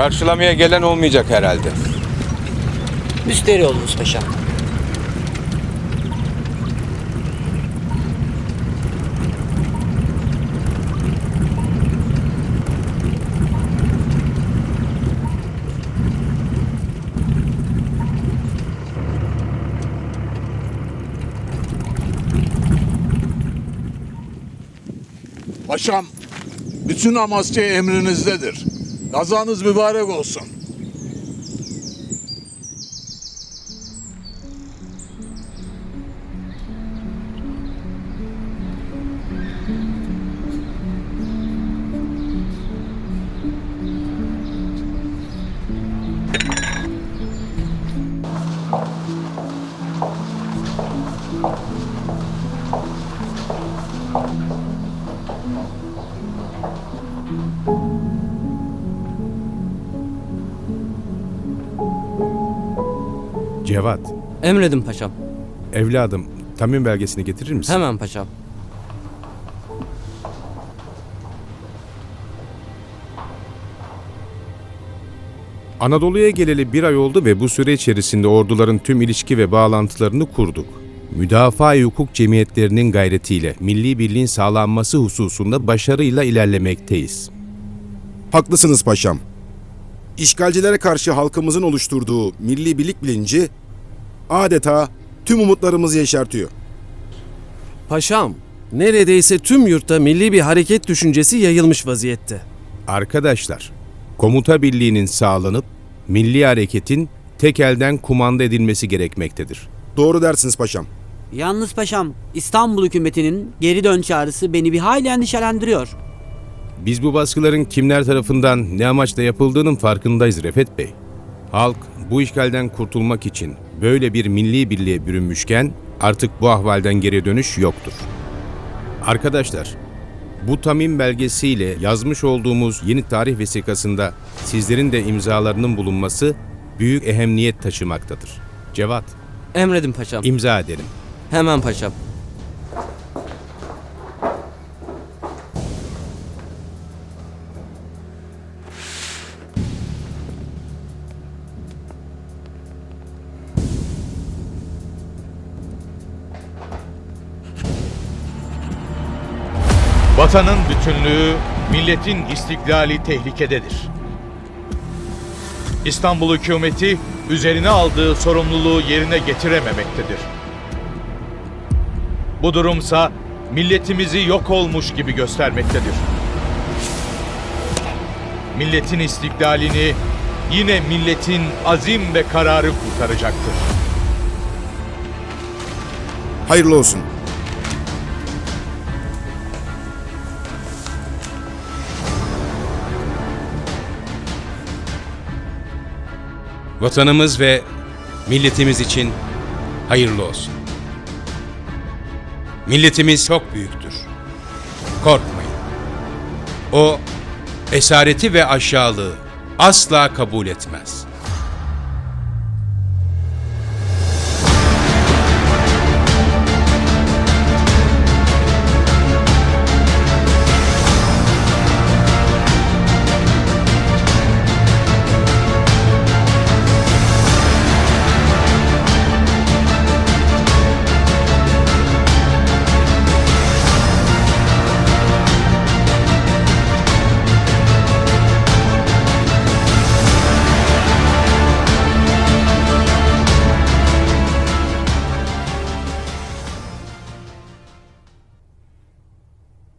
Karşılamaya gelen olmayacak herhalde. Müsteri olunuz paşam. Paşam, bütün Amasya emrinizdedir. Kazanız mübarek olsun. Cevat, Emredin paşam. evladım tamim belgesini getirir misin? Hemen paşam. Anadolu'ya geleli bir ay oldu ve bu süre içerisinde orduların tüm ilişki ve bağlantılarını kurduk. Müdafaa-i hukuk cemiyetlerinin gayretiyle milli birliğin sağlanması hususunda başarıyla ilerlemekteyiz. Haklısınız paşam. İşgalcilere karşı halkımızın oluşturduğu milli birlik bilinci adeta tüm umutlarımızı yeşertiyor. Paşam, neredeyse tüm yurtta milli bir hareket düşüncesi yayılmış vaziyette. Arkadaşlar, komuta birliğinin sağlanıp milli hareketin tek elden kumanda edilmesi gerekmektedir. Doğru dersiniz paşam. Yalnız paşam İstanbul hükümetinin geri dön çağrısı beni bir hayli endişelendiriyor. Biz bu baskıların kimler tarafından ne amaçla yapıldığının farkındayız Refet Bey. Halk bu işgalden kurtulmak için böyle bir milli birliğe bürünmüşken artık bu ahvalden geri dönüş yoktur. Arkadaşlar, bu tamim belgesiyle yazmış olduğumuz yeni tarih vesikasında sizlerin de imzalarının bulunması büyük ehemmiyet taşımaktadır. Cevat, Emredin paşam. imza edelim. Hemen paşam. Vatanın bütünlüğü, milletin istiklali tehlikededir. İstanbul hükümeti üzerine aldığı sorumluluğu yerine getirememektedir. Bu durumsa milletimizi yok olmuş gibi göstermektedir. Milletin istiklalini yine milletin azim ve kararı kurtaracaktır. Hayırlı olsun. Vatanımız ve milletimiz için hayırlı olsun. Milletimiz çok büyüktür. Korkmayın. O esareti ve aşağılığı asla kabul etmez.